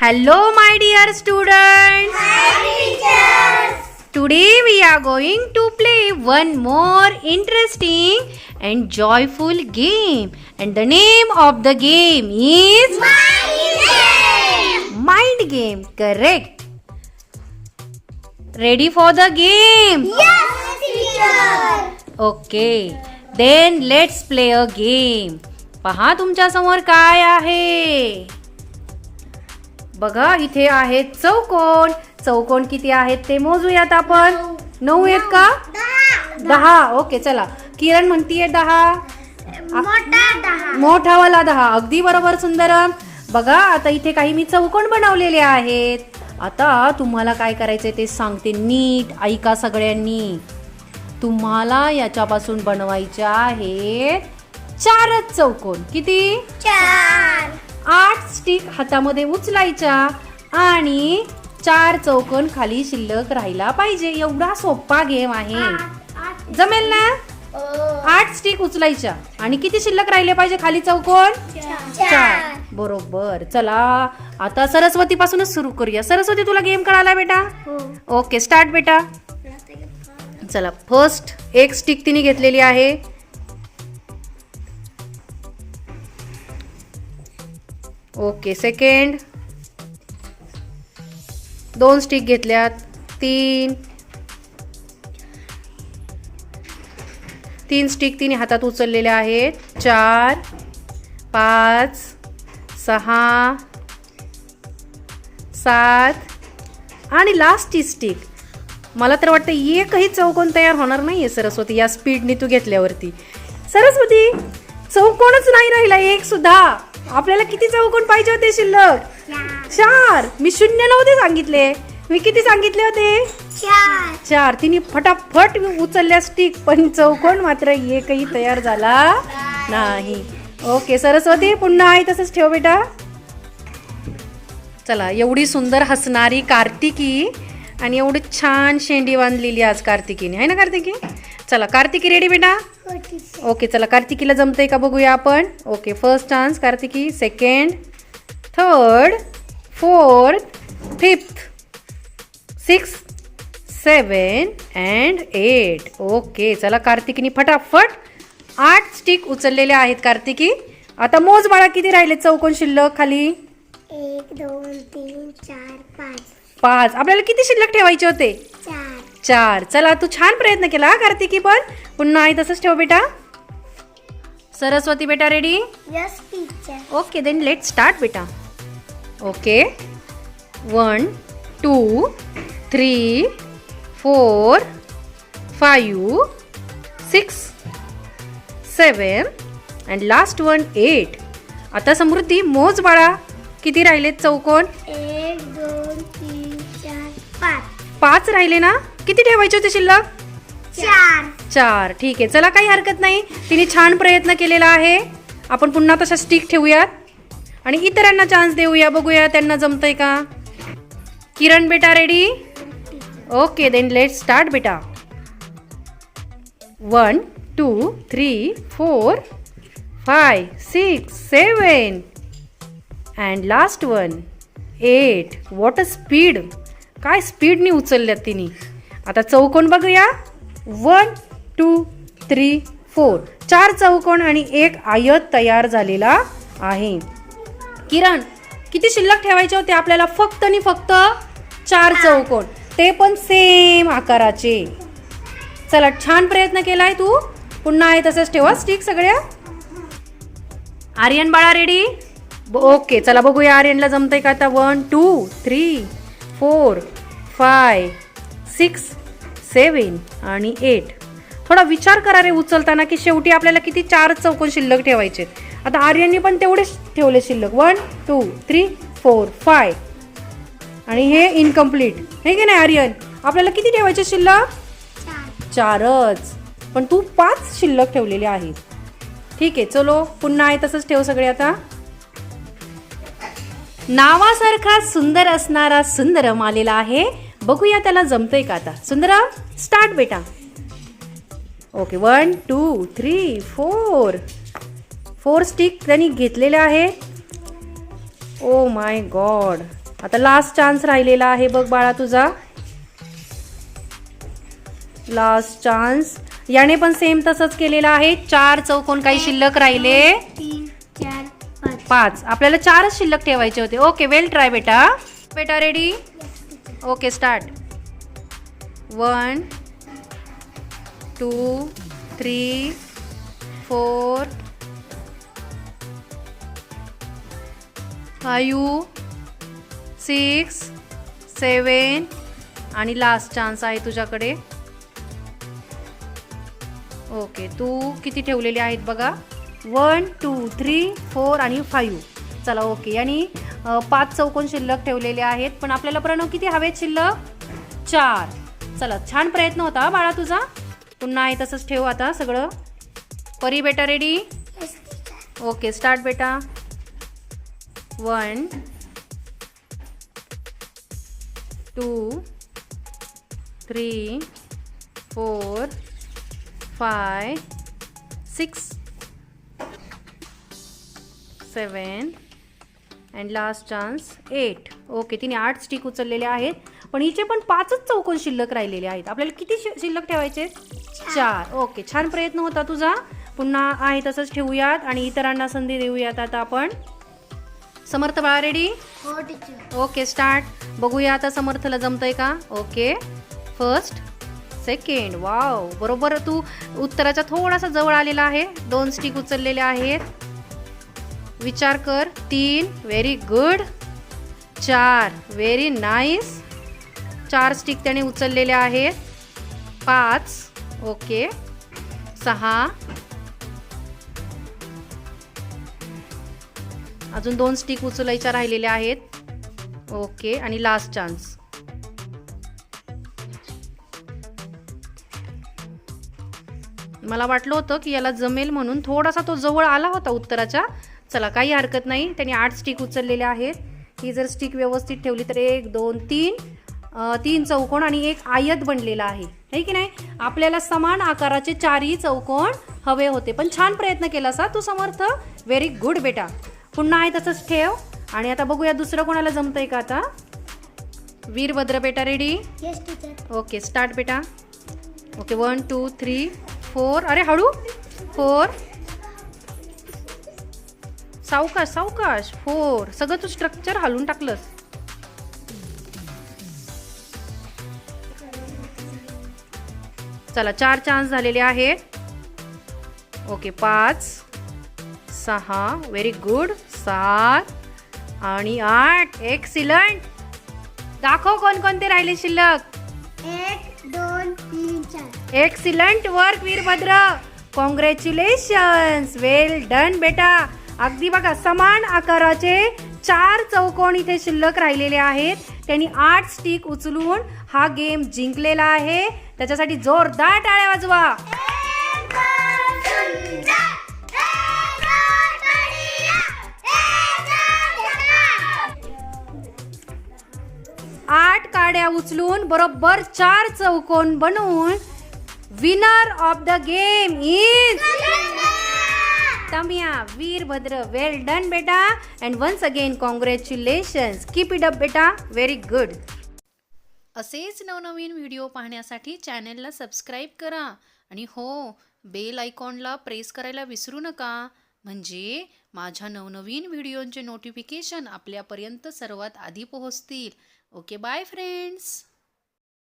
Hello, my dear students. Today we are going to play one more interesting and joyful game. And the name of the game is Mind Game. Mind Game, correct. Ready for the game? Yes teacher. Okay. Then let's play a game. पहा तुमच्यासमोर काय आहे. बघा इथे आहेत चौकोन. चौकोन किती आहेत ते मोजूयात आपण. नऊ आहेत का? दहा. ओके चला. किरण म्हणतीये दहा. मोठावाला दहा. अगदी बरोबर सुंदरम. बघा आता इथे काही मी चौकोन बनवलेले आहेत. आता तुम्हाला काय करायचंय ते सांगते. नीट ऐका सगळ्यांनी. तुम्हाला याच्यापासून बनवायचे आहेत चारच चौकोन. किती? आठ स्टिक हातामध्ये उचलायच्या आणि चार चौकोन खाली शिल्लक राहायला पाहिजे. एवढा सोपा गेम आहे. जमेल ना? आठ स्टिक उचलायच्या आणि किती शिल्लक राहिले पाहिजे खाली चौकोन? चार. बरोबर. चला आता सरस्वती पासूनच सुरू करूया. सरस्वती तुला गेम कळाला बेटा? ओके स्टार्ट बेटा. चला फर्स्ट एक स्टिक तिने घेतलेली आहे. ओके सेकंड दोन स्टिक घेतल्यात. तीन. तीन स्टिक तिने हातात उचललेल्या आहेत. चार पाच सहा सात आणि लास्टची स्टिक मला तर वाटतं एकही चौकोन तयार होणार नाही आहे सरस्वती या स्पीडने तू घेतल्यावरती. सरस्वती चौकोनच नाही राहिला एक सुद्धा. आपल्याला किती चौकोन पाहिजे होते शिल्लक? चार. मी शून्य नव्हते सांगितले. मी किती सांगितले होते? चार. तिने फटाफट उचलल्या स्टिक पण चौकोन मात्र एकही तयार झाला नाही. ओके सरस्वती पुन्हा आहे तसंच ठेव बेटा. चला एवढी सुंदर हसणारी कार्तिकी आणि एवढी छान शेंडी बांधलेली आज कार्तिकीने. आहे ना कार्तिकी? चला कार्तिकी रेडी बेटा? ओके चला कार्तिकीला जमतंय का बघूया आपण? Okay first chance Kartiki. Second third fourth fifth six seven and eight okay चला कार्तिकीने फटाफट आठ स्टिक उचललेल्या आहेत कार्तिकी. आता मोज बाळा किती राहिले? चौकोन शिल्लक खाली. एक दोन तीन चार पाच. पाच. आपल्याला किती शिल्लक ठेवायचे होते? चार. चला तू छान प्रयत्न केला कार्तिकी पण. पुन्हा आहे तसंच ठेव बेटा. सरस्वती बेटा ready yes teacher okay then let start बेटा. Okay one two three four five six seven and last one eight आता समृद्धी मोज बाळा. किती राहिलेत चौकोन? एक दोन तीन चार पाच. पाच राहिले ना? किती ठेवायचे होते शिल्लक? चार. चार. ठीक आहे. चला काही हरकत नाही. तिने छान प्रयत्न केलेला आहे. आपण पुन्हा तशा स्टिक ठेवूयात. आणि इतरांना चान्स देऊया. बघूया त्यांना जमतंय का? किरण बेटा ready okay then let start बेटा. One two three four five six seven and last one eight what a speed काय स्पीडनी उचलल्यात तिने. आता चौकोन बघूया. वन टू थ्री फोर चार चौकोन आणि एक आयत तयार झालेला आहे. किरण किती शिल्लक ठेवायचे होते आपल्याला? फक्त आणि फक्त चार चौकोन. ते पण सेम आकाराचे. चला छान प्रयत्न केलाय तू. पुन्हा आहे तसंच ठेवा. स्टिक सगळ्या आर्यन बाळा रेडी ओके चला बघूया आर्यनला जमतंय का आता? One two three four five six seven आणि एट. थोडा विचार करा रे उचलताना की शेवटी आपल्याला किती चार चौकोन शिल्लक ठेवायचे. आता आर्यनने पण तेवढेच ठेवले शिल्लक. One two three four five आणि हे इनकम्प्लीट हे की नाही आर्यन? आपल्याला किती ठेवायचे शिल्लक? चारच. पण तू पाच शिल्लक ठेवलेले आहे ठीक आहे चलो पुन्हा आहे तसंच ठेव सगळे आता. नावासारखा सुंदर असणारा सुंदरम आलेला आहे. बघूया त्याला जमतंय का आता. सुंदरम स्टार्ट बेटा. Okay one two three four four stick त्यांनी घेतलेल्या आहेत ओ माय गॉड आता लास्ट चान्स राहिलेला आहे बघ बाळा तुझा. लास्ट चान्स याने पण सेम तसंच केलेलं आहे. चार चौकोन काही शिल्लक राहिले. पाच. आपल्याला चारच शिल्लक ठेवायचे होते. ओके वेल ट्राय बेटा. बेटा ready okay start one two three four five six seven आणि लास्ट चान्स आहे तुझ्याकडे. ओके तू किती ठेवलेले आहेत बघा. वन टू थ्री फोर आणि फायू चला ओके. आणि पाच चौकोन शिल्लक ठेवलेले आहेत. पण आपल्याला प्रणव किती हवेत शिल्लक? चार. चला छान प्रयत्न होता बाळा तुझा. पुन्हा आहे तसंच ठेव आता सगळं. परी बेटा रेडी ओके स्टार्ट बेटा. One two three four five six seven and last chance eight okay तिने आठ स्टिक उचललेले आहेत. पण हिचे पण पाचच चौकोन शिल्लक राहिलेले आहेत. आपल्याला किती शिल्लक ठेवायचे? चार. ओके छान प्रयत्न होता तुझा. पुन्हा आहे तसंच ठेवूयात आणि इतरांना संधी देऊयात आता आपण. समर्थ बाळा रेडी ओके स्टार्ट बघूया आता समर्थला जमतंय का? ओके फर्स्ट सेकंड वाव बरोबर तू उत्तराच्या थोडासा जवळ आलेला आहे. दोन स्टिक उचललेले आहेत. विचार कर. तीन व्हेरी गुड चार व्हेरी नाईस चार स्टिक त्याने उचललेले आहेत. पाच ओके सहा. अजून दोन स्टिक उचलायच्या राहिलेल्या आहेत. ओके आणि लास्ट चान्स मला वाटलं होतं की याला जमेल म्हणून थोडासा तो जवळ आला होता उत्तराच्या चला काही हरकत नाही. त्यांनी आठ स्टिक उचललेल्या आहेत. ही जर स्टिक व्यवस्थित ठेवली तर एक दोन तीन तीन चौकोन आणि एक आयत बनलेला आहे. है की नाही? आपल्याला समान आकाराचे चारही चौकोन हवे होते. पण छान प्रयत्न केलास हा तू समर्थ. व्हेरी गुड बेटा. पुन्हा आहे तसंच ठेव. आणि आता बघूया दुसरं कोणाला जमतंय का आता? वीरभद्र बेटा रेडी ओके स्टार्ट बेटा. Okay one two three four अरे हळू. फोर सावकाश सावकाश. फोर. सगळं तू स्ट्रक्चर हलवून टाकलंस. चला चार चान्स झालेले आहेत. ओके पाच सहा व्हेरी गुड सात आणि आठ. एक्सिलंट दाखव कोणकोणते राहिले शिल्लक. एक दोन तीन चार. Excellent work Virbhadra. Congratulations well done बेटा. अगदी बघा समान आकाराचे चार चौकोन इथे शिल्लक राहिलेले आहेत. त्यांनी आठ स्टिक उचलून हा गेम जिंकलेला आहे. त्याच्यासाठी जोरदार टाळ्या वाजवा. आठ काड्या उचलून बरोबर चार चौकोन बनवून winner of the game is Tamiya Virbhadra well done बेटा. And once again congratulations keep it up बेटा. व्हेरी गुड असेच नवनवीन व्हिडिओ पाहण्यासाठी चॅनलला सबस्क्राईब करा. आणि हो बेल आयकॉनला प्रेस करायला विसरू नका. म्हणजे माझ्या नवनवीन व्हिडिओंचे नोटिफिकेशन आपल्यापर्यंत सर्वात आधी पोहोचतील. Okay bye friends